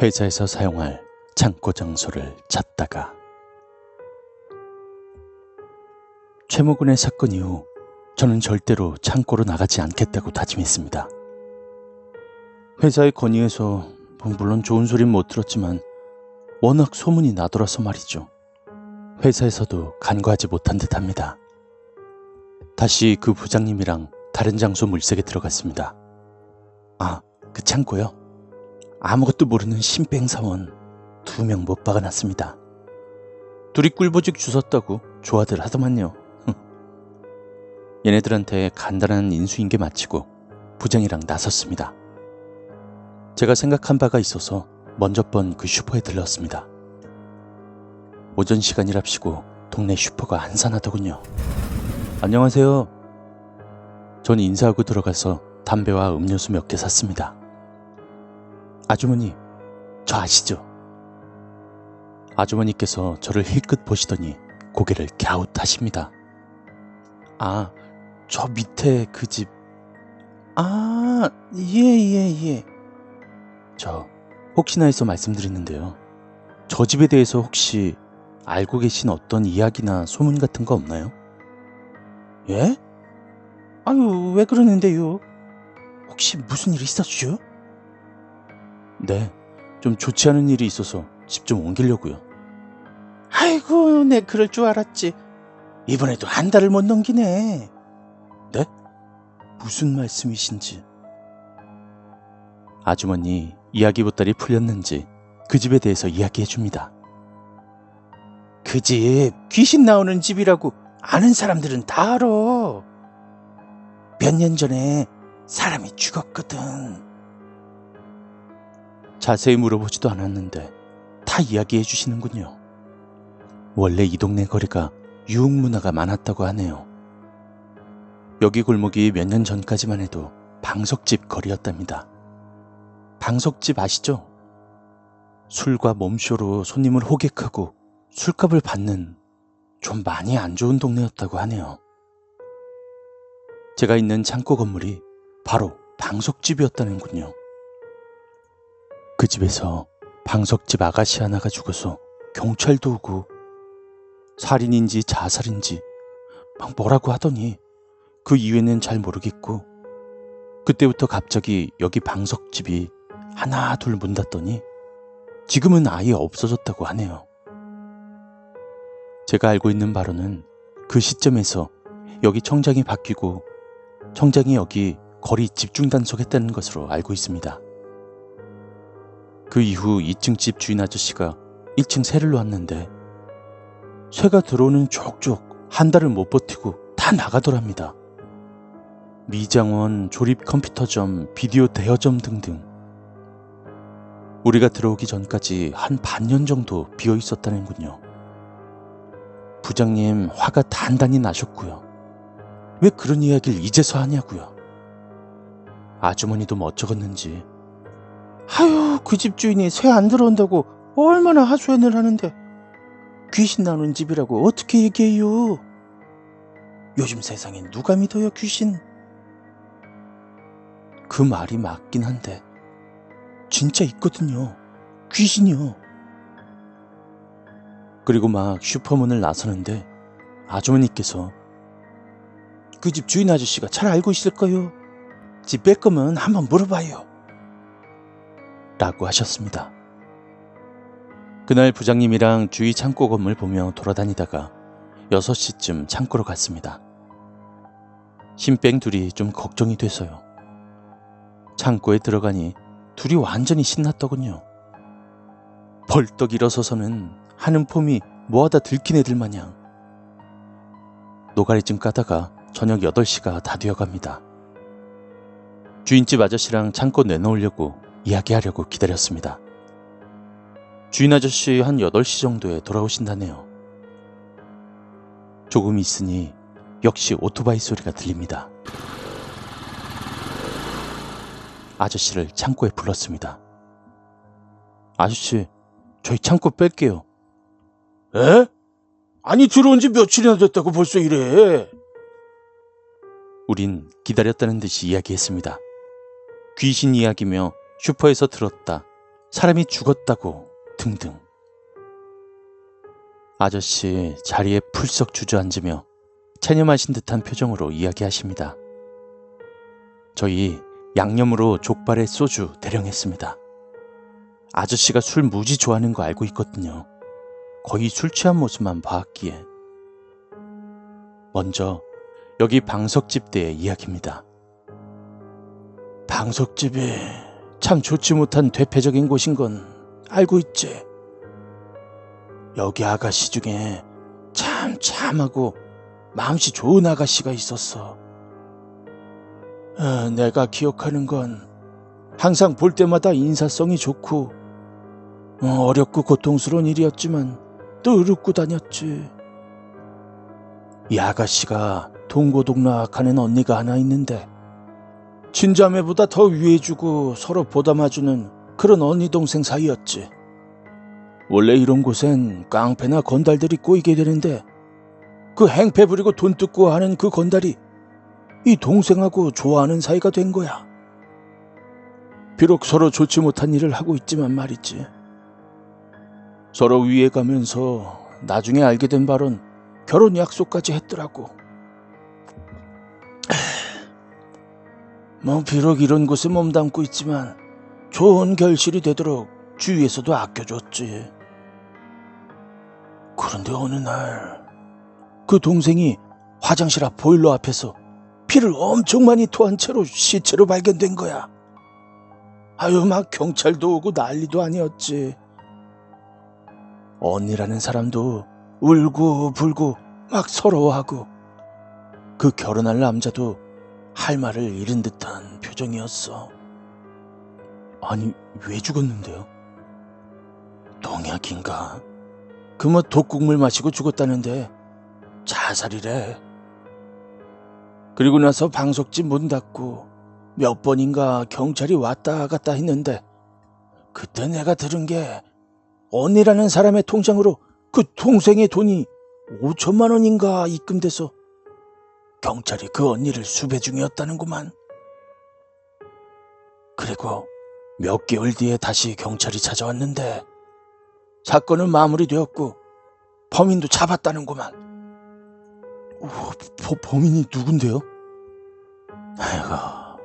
회사에서 사용할 창고 장소를 찾다가 최모근의 사건 이후 저는 절대로 창고로 나가지 않겠다고 다짐했습니다. 회사의 건의에서 뭐 물론 좋은 소린 못 들었지만 워낙 소문이 나돌아서 말이죠. 회사에서도 간과하지 못한 듯 합니다. 다시 그 부장님이랑 다른 장소 물색에 들어갔습니다. 아, 그 창고요? 아무것도 모르는 신병 사원 두 명 못 박아놨습니다. 둘이 꿀보직 주웠다고 좋아들 하더만요. 얘네들한테 간단한 인수인계 마치고 부장이랑 나섰습니다. 제가 생각한 바가 있어서 먼저 번 그 슈퍼에 들렀습니다. 오전 시간이랍시고 동네 슈퍼가 한산하더군요. 안녕하세요. 전 인사하고 들어가서 담배와 음료수 몇 개 샀습니다. 아주머니, 저 아시죠? 아주머니께서 저를 힐끗 보시더니 고개를 갸웃하십니다. 아, 저 밑에 그 집. 아, 예, 예, 예. 저, 혹시나 해서 말씀드리는데요. 저 집에 대해서 혹시 알고 계신 어떤 이야기나 소문 같은 거 없나요? 예? 아유, 왜 그러는데요? 혹시 무슨 일 있었죠? 네, 좀 좋지 않은 일이 있어서 집 좀 옮기려고요. 아이고, 내 그럴 줄 알았지. 이번에도 한 달을 못 넘기네. 네? 무슨 말씀이신지. 아주머니 이야기 보따리 풀렸는지 그 집에 대해서 이야기해 줍니다. 그 집 귀신 나오는 집이라고 아는 사람들은 다 알아. 몇 년 전에 사람이 죽었거든. 자세히 물어보지도 않았는데 다 이야기해 주시는군요. 원래 이 동네 거리가 유흥 문화가 많았다고 하네요. 여기 골목이 몇 년 전까지만 해도 방석집 거리였답니다. 방석집 아시죠? 술과 몸쇼로 손님을 호객하고 술값을 받는 좀 많이 안 좋은 동네였다고 하네요. 제가 있는 창고 건물이 바로 방석집이었다는군요. 그 집에서 방석집 아가씨 하나가 죽어서 경찰도 오고 살인인지 자살인지 막 뭐라고 하더니 그 이유는 잘 모르겠고 그때부터 갑자기 여기 방석집이 하나 둘 문 닫더니 지금은 아예 없어졌다고 하네요. 제가 알고 있는 바로는 그 시점에서 여기 청장이 바뀌고 청장이 여기 거리 집중 단속했다는 것으로 알고 있습니다. 그 이후 2층 집 주인 아저씨가 1층 새를 놓았는데 새가 들어오는 족족 한 달을 못 버티고 다 나가더랍니다. 미장원, 조립 컴퓨터점, 비디오 대여점 등등. 우리가 들어오기 전까지 한 반년 정도 비어 있었다는군요. 부장님 화가 단단히 나셨고요. 왜 그런 이야기를 이제서 하냐고요. 아주머니도 멋쩍었는지 아유 그 집 주인이 새 안 들어온다고 얼마나 하소연을 하는데 귀신 나오는 집이라고 어떻게 얘기해요? 요즘 세상에 누가 믿어요 귀신? 그 말이 맞긴 한데 진짜 있거든요. 귀신이요. 그리고 막 슈퍼문을 나서는데 아주머니께서 그 집 주인 아저씨가 잘 알고 있을 거요. 집 뺄 거면 한번 물어봐요. 라고 하셨습니다. 그날 부장님이랑 주위 창고 건물 보며 돌아다니다가 6시쯤 창고로 갔습니다. 신뺑 둘이 좀 걱정이 돼서요. 창고에 들어가니 둘이 완전히 신났더군요. 벌떡 일어서서는 하는 폼이 뭐하다 들킨 애들 마냥. 노가리쯤 까다가 저녁 8시가 다 되어갑니다. 주인집 아저씨랑 창고 내놓으려고 이야기하려고 기다렸습니다. 주인 아저씨 한 8시 정도에 돌아오신다네요. 조금 있으니 역시 오토바이 소리가 들립니다. 아저씨를 창고에 불렀습니다. 아저씨, 저희 창고 뺄게요. 에? 아니 들어온 지 며칠이나 됐다고 벌써 이래. 우린 기다렸다는 듯이 이야기했습니다. 귀신 이야기며 슈퍼에서 들었다. 사람이 죽었다고 등등. 아저씨 자리에 풀썩 주저앉으며 체념하신 듯한 표정으로 이야기하십니다. 저희 양념으로 족발에 소주 대령했습니다. 아저씨가 술 무지 좋아하는 거 알고 있거든요. 거의 술 취한 모습만 봐왔기에. 먼저 여기 방석집 대의 이야기입니다. 방석집이 참 좋지 못한 퇴폐적인 곳인 건 알고 있지. 여기 아가씨 중에 참 참하고 마음씨 좋은 아가씨가 있었어. 어, 내가 기억하는 건 항상 볼 때마다 인사성이 좋고 어, 어렵고 고통스러운 일이었지만 늘 웃고 다녔지. 이 아가씨가 동고동락하는 언니가 하나 있는데 친자매보다 더 위해주고 서로 보담아주는 그런 언니 동생 사이였지. 원래 이런 곳엔 깡패나 건달들이 꼬이게 되는데 그 행패 부리고 돈 뜯고 하는 그 건달이 이 동생하고 좋아하는 사이가 된 거야. 비록 서로 좋지 못한 일을 하고 있지만 말이지. 서로 위해 가면서 나중에 알게 된 바론 결혼 약속까지 했더라고. 뭐 비록 이런 곳에 몸담고 있지만 좋은 결실이 되도록 주위에서도 아껴줬지. 그런데 어느 날 그 동생이 화장실 앞 보일러 앞에서 피를 엄청 많이 토한 채로 시체로 발견된 거야. 아유 막 경찰도 오고 난리도 아니었지. 언니라는 사람도 울고 불고 막 서러워하고 그 결혼할 남자도 할 말을 잃은 듯한 표정이었어. 아니, 왜 죽었는데요? 동약인가? 그뭐 독국물 마시고 죽었다는데 자살이래. 그리고 나서 방석집 문 닫고 몇 번인가 경찰이 왔다 갔다 했는데 그때 내가 들은 게 언니라는 사람의 통장으로 그 동생의 돈이 5천만 원인가 입금돼서 경찰이 그 언니를 수배 중이었다는구만. 그리고 몇 개월 뒤에 다시 경찰이 찾아왔는데 사건은 마무리되었고 범인도 잡았다는구만. 오, 버, 범인이 누군데요? 아이고,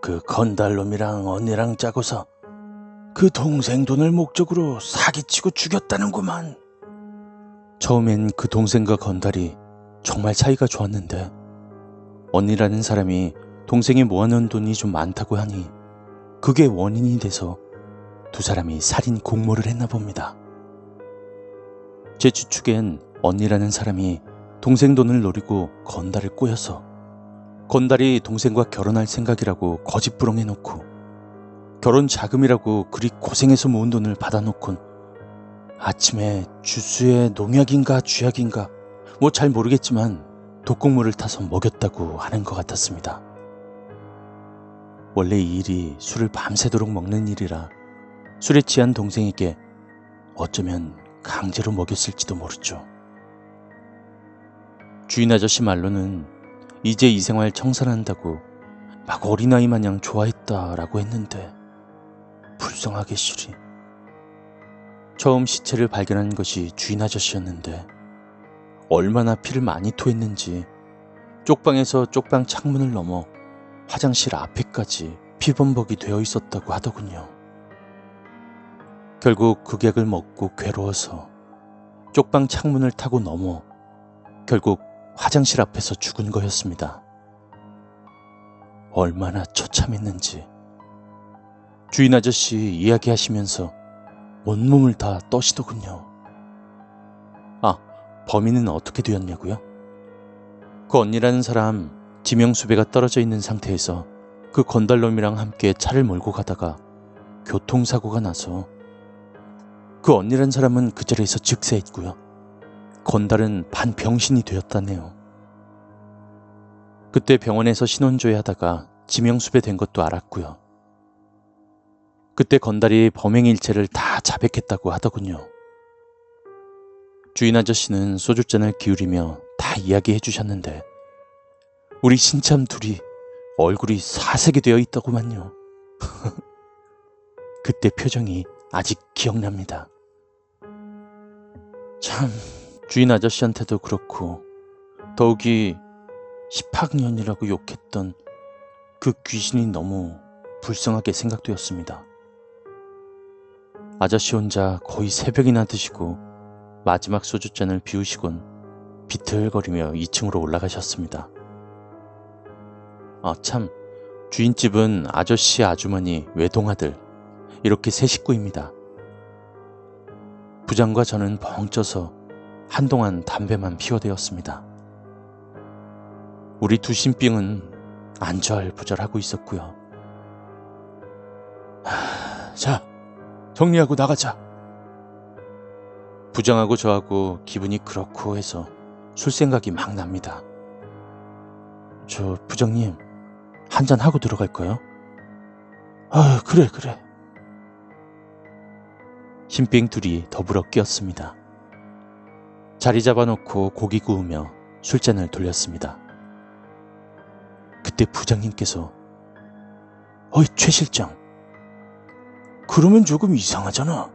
그 건달놈이랑 언니랑 짜고서 그 동생 돈을 목적으로 사기치고 죽였다는구만. 처음엔 그 동생과 건달이 정말 사이가 좋았는데 언니라는 사람이 동생이 모아놓은 돈이 좀 많다고 하니 그게 원인이 돼서 두 사람이 살인 공모를 했나 봅니다. 제 추측엔 언니라는 사람이 동생 돈을 노리고 건달을 꼬여서 건달이 동생과 결혼할 생각이라고 거짓 부렁해놓고 결혼 자금이라고 그리 고생해서 모은 돈을 받아놓곤 아침에 주스에 농약인가 쥐약인가 뭐 잘 모르겠지만 독극물을 타서 먹였다고 하는 것 같았습니다. 원래 이 일이 술을 밤새도록 먹는 일이라 술에 취한 동생에게 어쩌면 강제로 먹였을지도 모르죠. 주인 아저씨 말로는 이제 이 생활 청산한다고 막 어린아이 마냥 좋아했다라고 했는데 불쌍하게 실이 처음 시체를 발견한 것이 주인 아저씨였는데 얼마나 피를 많이 토했는지 쪽방에서 쪽방 창문을 넘어 화장실 앞에까지 피범벅이 되어 있었다고 하더군요. 결국 극약을 먹고 괴로워서 쪽방 창문을 타고 넘어 결국 화장실 앞에서 죽은 거였습니다. 얼마나 처참했는지 주인 아저씨 이야기하시면서 온몸을 다 떠시더군요. 아, 범인은 어떻게 되었냐고요? 그 언니라는 사람 지명수배가 떨어져 있는 상태에서 그 건달놈이랑 함께 차를 몰고 가다가 교통사고가 나서 그 언니란 사람은 그 자리에서 즉사했고요. 건달은 반병신이 되었다네요. 그때 병원에서 신원조회 하다가 지명수배된 것도 알았고요. 그때 건달이 범행 일체를 다 자백했다고 하더군요. 주인 아저씨는 소주잔을 기울이며 다 이야기해 주셨는데 우리 신참 둘이 얼굴이 사색이 되어 있더구만요. 그때 표정이 아직 기억납니다. 참, 주인 아저씨한테도 그렇고, 더욱이 10학년이라고 욕했던 그 귀신이 너무 불쌍하게 생각되었습니다. 아저씨 혼자 거의 새벽이나 드시고 마지막 소주잔을 비우시곤 비틀거리며 2층으로 올라가셨습니다. 아, 참, 주인집은 아저씨, 아주머니, 외동아들, 이렇게 세 식구입니다. 부장과 저는 벙 쪄서 한동안 담배만 피워대었습니다. 우리 두 신빙은 안절부절하고 있었고요. 하, 자, 정리하고 나가자. 부장하고 저하고 기분이 그렇고 해서 술 생각이 막 납니다. 저 부장님 한 잔 하고 들어갈까요? 아 그래 그래. 신빙 둘이 더불어 끼었습니다. 자리 잡아놓고 고기 구우며 술잔을 돌렸습니다. 그때 부장님께서 어이 최 실장 그러면 조금 이상하잖아.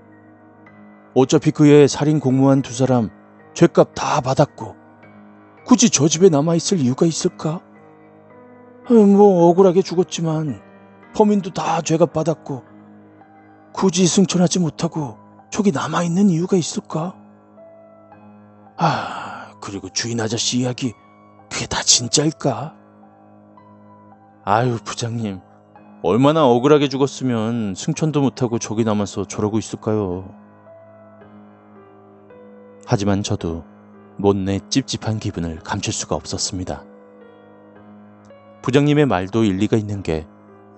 어차피 그의 살인 공무원 두 사람 죄값 다 받았고 굳이 저 집에 남아있을 이유가 있을까? 아, 뭐 억울하게 죽었지만 범인도 다 죄값 받았고 굳이 승천하지 못하고 저기 남아있는 이유가 있을까? 아 그리고 주인 아저씨 이야기 그게 다 진짜일까? 아유 부장님 얼마나 억울하게 죽었으면 승천도 못하고 저기 남아서 저러고 있을까요? 하지만 저도 못내 찝찝한 기분을 감출 수가 없었습니다. 부장님의 말도 일리가 있는 게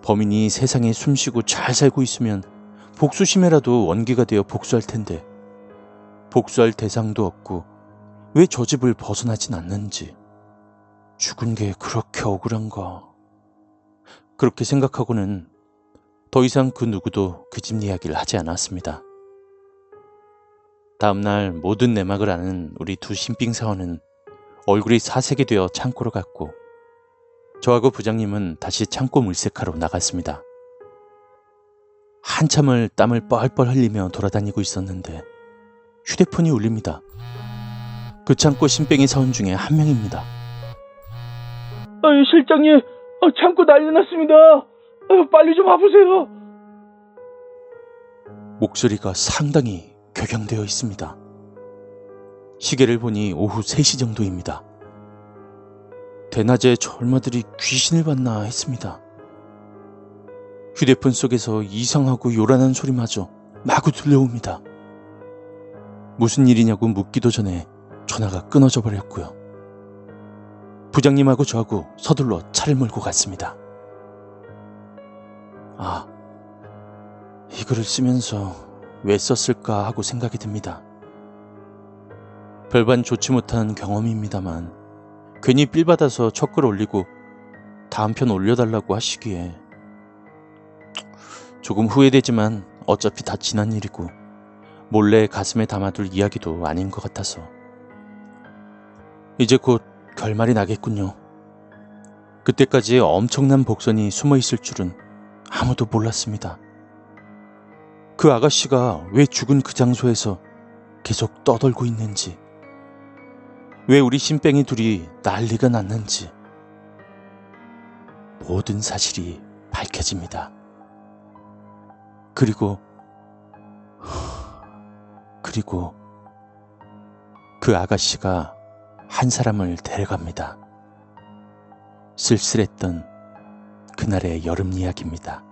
범인이 세상에 숨쉬고 잘 살고 있으면 복수심에라도 원기가 되어 복수할 텐데 복수할 대상도 없고 왜 저 집을 벗어나진 않는지 죽은 게 그렇게 억울한가 그렇게 생각하고는 더 이상 그 누구도 그 집 이야기를 하지 않았습니다. 다음날 모든 내막을 아는 우리 두 신빙 사원은 얼굴이 사색이 되어 창고로 갔고 저하고 부장님은 다시 창고 물색하러 나갔습니다. 한참을 땀을 뻘뻘 흘리며 돌아다니고 있었는데 휴대폰이 울립니다. 그 창고 신병이 사원 중에 한 명입니다. 아유, 실장님, 아, 창고 난리 났습니다. 아유, 빨리 좀 와보세요. 목소리가 상당히 격양되어 있습니다. 시계를 보니 오후 3시 정도입니다. 대낮에 저 얼마들이 귀신을 봤나 했습니다. 휴대폰 속에서 이상하고 요란한 소리마저 마구 들려옵니다. 무슨 일이냐고 묻기도 전에 전화가 끊어져 버렸고요. 부장님하고 저하고 서둘러 차를 몰고 갔습니다. 아, 이 글을 쓰면서 왜 썼을까 하고 생각이 듭니다. 별반 좋지 못한 경험입니다만 괜히 삘 받아서 첫 글 올리고 다음 편 올려달라고 하시기에 조금 후회되지만 어차피 다 지난 일이고 몰래 가슴에 담아둘 이야기도 아닌 것 같아서 이제 곧 결말이 나겠군요. 그때까지 엄청난 복선이 숨어 있을 줄은 아무도 몰랐습니다. 그 아가씨가 왜 죽은 그 장소에서 계속 떠돌고 있는지, 왜 우리 신뱅이 둘이 난리가 났는지, 모든 사실이 밝혀집니다. 그리고, 그리고 그 아가씨가 한 사람을 데려갑니다. 쓸쓸했던 그날의 여름 이야기입니다.